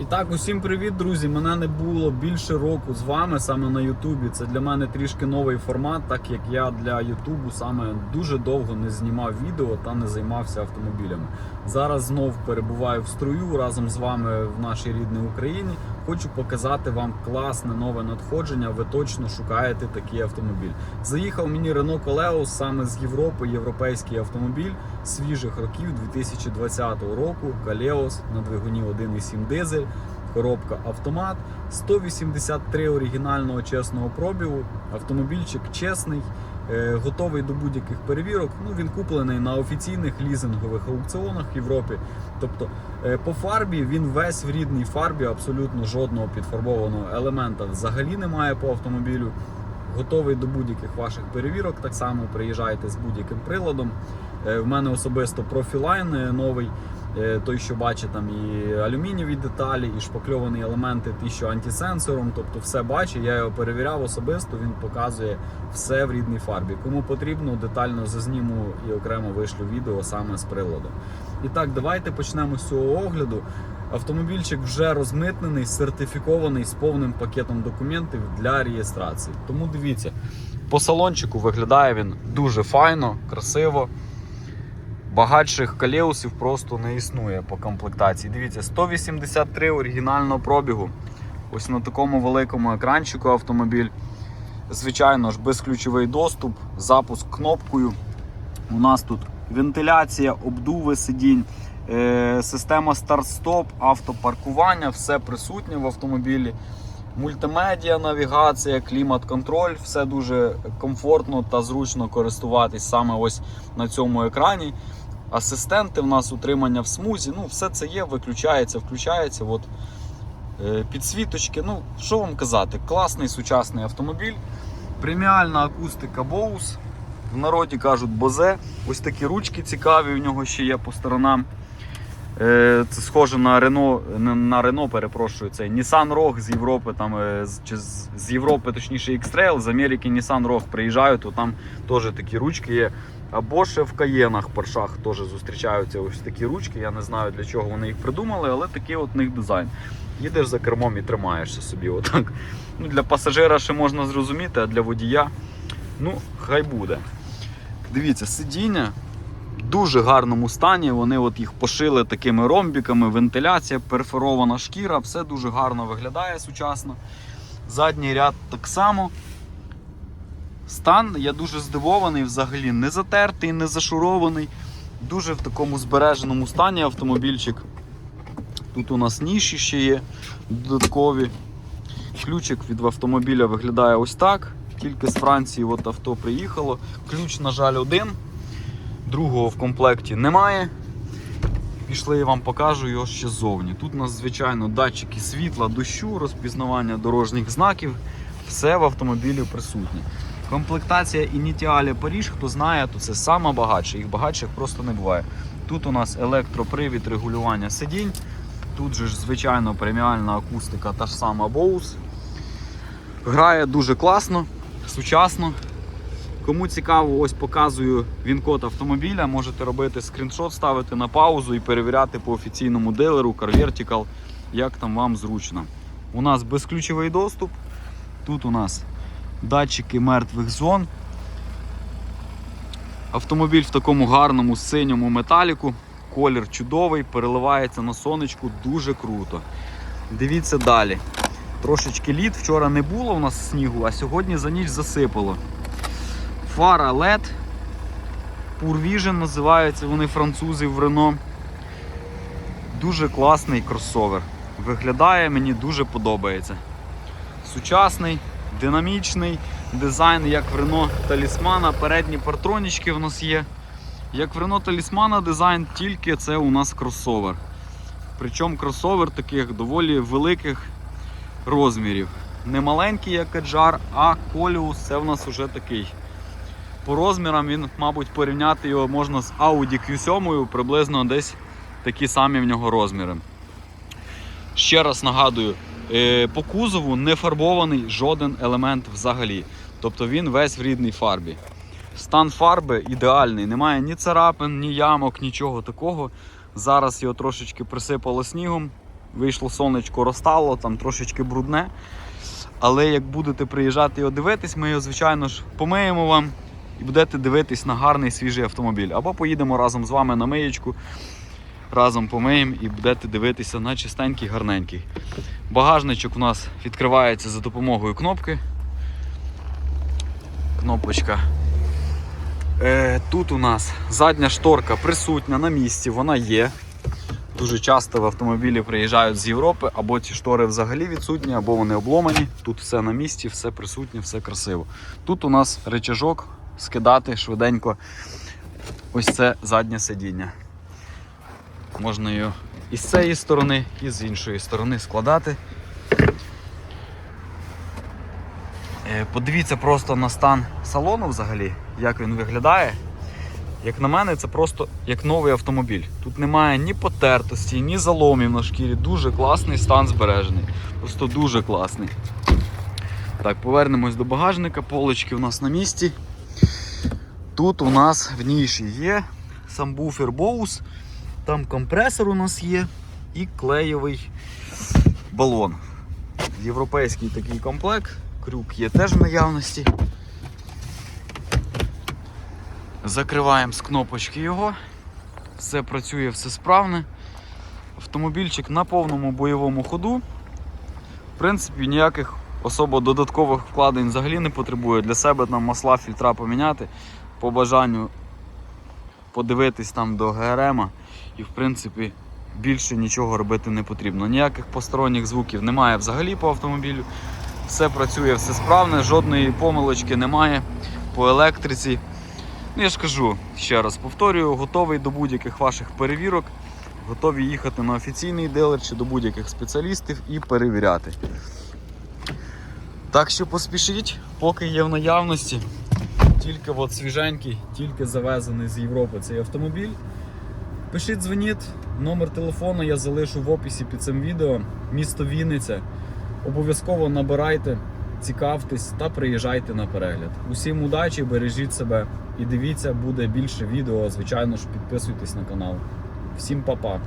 І так, усім привіт, друзі! Мене не було більше року з вами саме на Ютубі. Це для мене трішки новий формат, так як я для Ютубу саме дуже довго не знімав відео та не займався автомобілями. Зараз знов перебуваю в струю разом з вами в нашій рідній Україні. Хочу показати вам класне нове надходження. Ви точно шукаєте такий автомобіль. Заїхав мені Renault Coleos саме з Європи, європейський автомобіль свіжих років 2020 року. Coleos на двигуні 1.7 дизель. Коробка автомат, 183 оригінального чесного пробігу. Автомобільчик чесний, готовий до будь-яких перевірок. Ну він куплений на офіційних лізингових аукціонах в Європі. Тобто е, по фарбі він весь в рідній фарбі, абсолютно жодного підфарбованого елемента взагалі немає по автомобілю. Готовий до будь-яких ваших перевірок. Так само приїжджайте з будь-яким приладом. Е, В мене особисто профілайн е, новий. Е, Той, що бачить там і алюмінієві деталі, і шпакльовані елементи, ті, що антисенсором, тобто все бачить. Я його перевіряв особисто. Він показує все в рідній фарбі. Кому потрібно, детально зазніму і окремо вишлю відео саме з приладом. І так, давайте почнемо з цього огляду. Автомобільчик вже розмитнений, сертифікований з повним пакетом документів для реєстрації. Тому дивіться, по салончику виглядає він дуже файно, красиво. Багатших калеусів просто не існує по комплектації. Дивіться, 183 оригінального пробігу. Ось на такому великому екранчику автомобіль. Звичайно ж, безключовий доступ, запуск кнопкою. У нас тут вентиляція, обдуви сидінь, е, система старт-стоп, автопаркування, все присутнє в автомобілі. Мультимедіа, навігація, клімат-контроль, все дуже комфортно та зручно користуватись саме ось на цьому екрані. Асистенти в нас утримання в смузі, ну все це є, виключається, включається. От, е, підсвіточки. Ну, що вам казати, класний сучасний автомобіль. Преміальна акустика Bose. В народі кажуть Бозе. Ось такі ручки цікаві, у нього ще є по сторонам. Е, Це схоже на не на Renault, перепрошую, це Nissan Rogue з Європи, там, е, чи з, з Європи, точніше X-Trail, з Америки Nissan Rogue приїжджають, то там теж такі ручки є. Або ще в Каєнах, Поршах теж зустрічаються ось такі ручки. Я не знаю для чого вони їх придумали, але такий от них дизайн. Їдеш за кермом і тримаєшся собі. Отак. Ну, для пасажира ще можна зрозуміти, а для водія, ну, хай буде. Дивіться, сидіння дуже гарному стані. Вони от їх пошили такими ромбіками, вентиляція, перфорована шкіра, все дуже гарно виглядає сучасно. Задній ряд так само. Стан я дуже здивований, взагалі не затертий, не зашурований. Дуже в такому збереженому стані автомобільчик. Тут у нас ніші ще є додаткові. Ключик від автомобіля виглядає ось так. Тільки з Франції от авто приїхало. Ключ, на жаль, один. Другого в комплекті немає. Пішли, я вам покажу його ще ззовні. Тут у нас, звичайно, датчики світла, дощу, розпізнавання дорожніх знаків. Все в автомобілі присутнє. Комплектація Initiale Паріж, хто знає, то це сама багатша. Їх багатших просто не буває. Тут у нас електропривід регулювання сидінь. Тут же ж, звичайно, преміальна акустика, та ж сама Bose. Грає дуже класно, сучасно. Кому цікаво, ось показую він-код автомобіля. Можете робити скріншот, ставити на паузу і перевіряти по офіційному дилеру Car Vertical, як там вам зручно. У нас безключовий доступ. Тут у нас датчики мертвих зон. Автомобіль в такому гарному синьому металіку. Колір чудовий, переливається на сонечку, дуже круто. Дивіться далі. Трошечки лід. Вчора не було у нас снігу, а сьогодні за ніч засипало. Фара LED. Pure Vision називаються вони французи в Renault. Дуже класний кросовер. Виглядає, мені дуже подобається. Сучасний, динамічний дизайн, як в Renault Талісмана. Передні партронічки в нас є. Як в Renault Талісмана дизайн, тільки це у нас кросовер. Причому кросовер таких доволі великих розмірів. Не маленький, як Каджар, а Коліус це в нас вже такий. По розмірам він, мабуть, порівняти його можна з Audi Q7, приблизно десь такі самі в нього розміри. Ще раз нагадую, е, по кузову не фарбований жоден елемент взагалі. Тобто він весь в рідній фарбі. Стан фарби ідеальний, немає ні царапин, ні ямок, нічого такого. Зараз його трошечки присипало снігом. Вийшло сонечко, розтало, там трошечки брудне. Але як будете приїжджати його дивитись, ми його, звичайно ж, помиємо вам і будете дивитись на гарний свіжий автомобіль. Або поїдемо разом з вами на миєчку, разом помиємо і будете дивитися на чистенький, гарненький. Багажничок у нас відкривається за допомогою кнопки. Кнопочка. Е, тут у нас задня шторка присутня на місці, вона є. Дуже часто в автомобілі приїжджають з Європи, або ці штори взагалі відсутні, або вони обломані. Тут все на місці, все присутнє, все красиво. Тут у нас речажок скидати швиденько. Ось це заднє сидіння. Можна його і з цієї сторони, і з іншої сторони складати. Е, Подивіться просто на стан салону взагалі, як він виглядає. Як на мене, це просто як новий автомобіль. Тут немає ні потертості, ні заломів на шкірі. Дуже класний стан збережений. Просто дуже класний. Так, повернемось до багажника. Полочки у нас на місці. Тут у нас в ніші є сам буфер Bose, там компресор у нас є і клеєвий балон. Європейський такий комплект. Крюк є теж в наявності. Закриваємо з кнопочки його. Все працює, все справне. Автомобільчик на повному бойовому ходу. В принципі, ніяких особо додаткових вкладень взагалі не потребує. Для себе там масла, фільтра поміняти, по бажанню подивитись там до ГРМ і в принципі більше нічого робити не потрібно. Ніяких посторонніх звуків немає взагалі по автомобілю. Все працює, все справне, жодної помилочки немає по електриці. Ну, я ж кажу, ще раз повторюю, готовий до будь-яких ваших перевірок, готові їхати на офіційний дилер чи до будь-яких спеціалістів і перевіряти. Так що поспішіть, поки є в наявності. Тільки от свіженький, тільки завезений з Європи цей автомобіль. Пишіть, дзвоніть, номер телефону я залишу в описі під цим відео. Місто Вінниця. Обов'язково набирайте, цікавтесь та приїжджайте на перегляд. Усім удачі, бережіть себе і дивіться, буде більше відео. Звичайно ж, підписуйтесь на канал. Всім па-па!